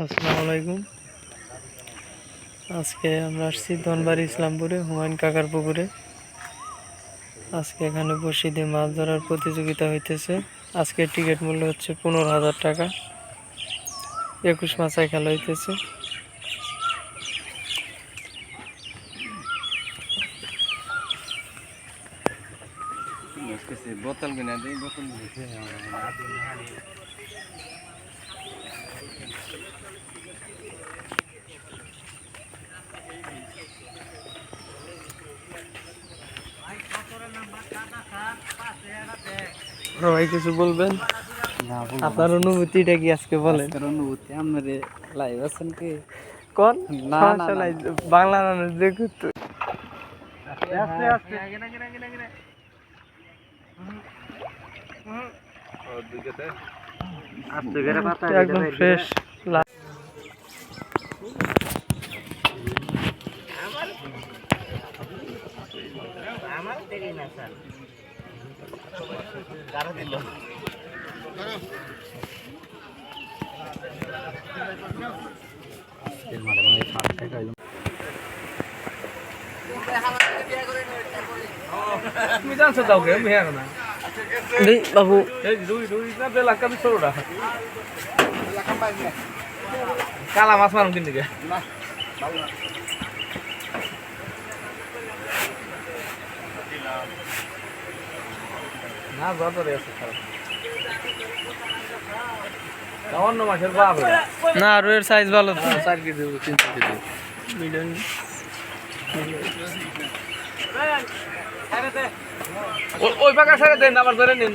আসসালামু আলাইকুম আজকে আমরা আসছি ধনবাড়ি ইসলামপুরে, হুমায়ুন কাকার পুকুরে। আজকে এখানে বসি দিয়ে মাছ ধরার প্রতিযোগিতা হইতেছে। আজকের টিকিট মূল্য হচ্ছে পনেরো হাজার টাকা। একুশ মাসায় খেলা হইতেছে। বোতল কিনা বোতল সবাই কিছু বলবেন? আপনার অনুভূতিটা কি আজকে বলেন? অনুভূতি আমাদের লাইভ আছেন কি? কোন? না, বাংলা মানুষ দেখো তো। আস্তে আস্তে। আস্তে করে পাতা একদম ফ্রেশ তুমি জানছো দাও কে? আমি হ্যাঁ না। বাবু। এই দুই দুই না কালা মাছ মারুন কিন দিকে না যত রে আছে খারাপ। অন্য মাছের বাপ না রুয়ের সাইজ ভালো তো। চার কেজি তিন কেজি মিডিয়াম ও- ওই পাকা সাইডে দেন আবার ধরে নিন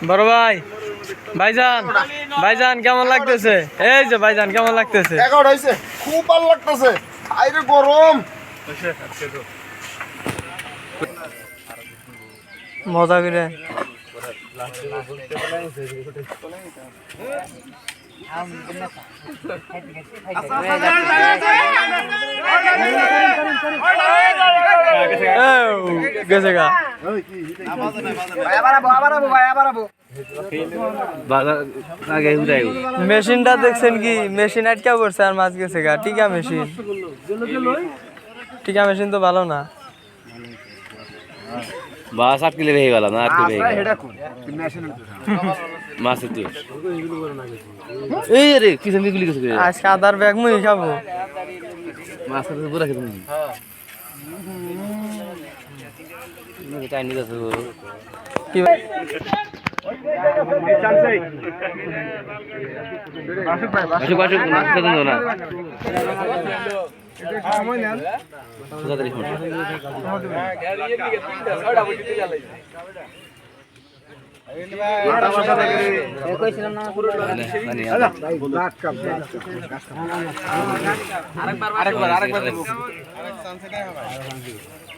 বড় ভাই ভাইজান ভাইজান কেমন লাগতেছে এই যে ভাইজান কেমন লাগতেছে খুব ভালো লাগতেছে আইরে গরম মজা করে গেছে গা মেশিনটা দেখছেন কি? মেশিন আটকা পড়ছে আর মাছ গেছে গা। টিকা মেশিন। টিকা মেশিন তো ভালো না। বাস আট কিলো গেল না আর কি গেল এটা কোন তুই এই রে কি সঙ্গে গুলি গেছে আর সাদার ব্যাগ মুই খাব। মাছ তো পুরা খেতে নি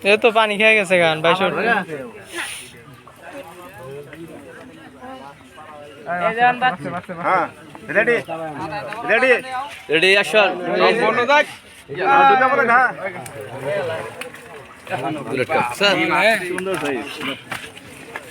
ये तो पानी खेया कैसे गान भाई shot ready ready ready action sir